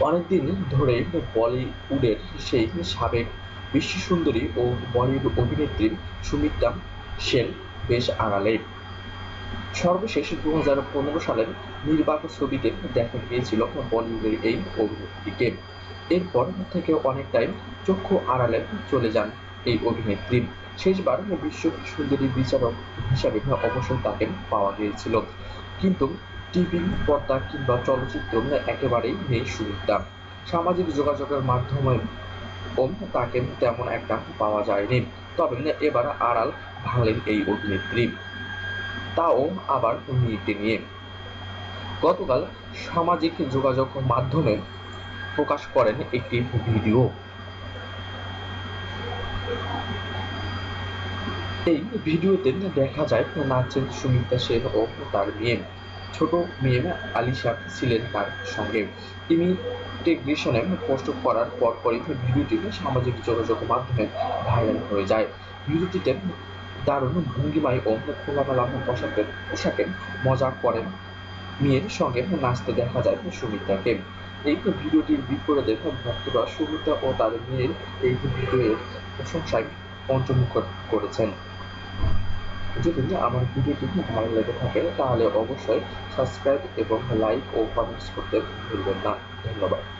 অনেকদিন ধরে বলিউডের সেই সাবেক বিশ্বসুন্দরী ও বলিউড অভিনেত্রী সুমিত্রা সেন বেশ আড়ালে। সর্বশেষ দু হাজার পনেরো সালের নির্বাক ছবিতে দেখা গিয়েছিল বলিউডের এই অভিনেত্রীকে। এরপর থেকে অনেকটাই চক্ষু আড়ালে চলে যান এই অভিনেত্রী। শেষবার বিশ্ব সুন্দরী বিচারক হিসাবে অবসর তাকে পাওয়া গিয়েছিল। কিন্তু টিভি, পর্দা কিংবা চলচ্চিত্র একেবারেই নেই সুমিত্রা সামাজিক যোগাযোগের মাধ্যমে তাকে তেমন একটা পাওয়া যায়নি। তবে এবার আড়াল ভাঙলেন এই অভিনেত্রী। তাও আবার মেয়েকে নিয়ে। গতকাল সামাজিক যোগাযোগ মাধ্যমে প্রকাশ করেন একটি ভিডিও। এই ভিডিওতে দেখা যায় নাচেন সুমিত্রা সেন ও তার মেয়ে। ছোট মেয়ে আলিশা ছিলেন তার সঙ্গে। তিনি ইমিগ্রেশনে পোস্ট করার পরপরই ভিডিওটি সামাজিক যোগাযোগ মাধ্যমে ভাইরাল হয়ে যায়। ভিডিওটিতে দারুণ ভঙ্গিমায় ও খোলামেলা পোশাকের পোশাকে মজা করেন। মেয়ের সঙ্গে নাচতে দেখা যায় সুমিত্রাকে এই ভিডিওটির বিপরীতে ভক্তরা সুমিত্রা ও তার মেয়ের এই ভিডিওর প্রশংসায় পঞ্চমুখ করেছেন। যদি আমার ভিডিওটি ভালো লেগে থাকে, তাহলে অবশ্যই সাবস্ক্রাইব এবং লাইক ও কমেন্টস করতে ভুলবেন না। ধন্যবাদ।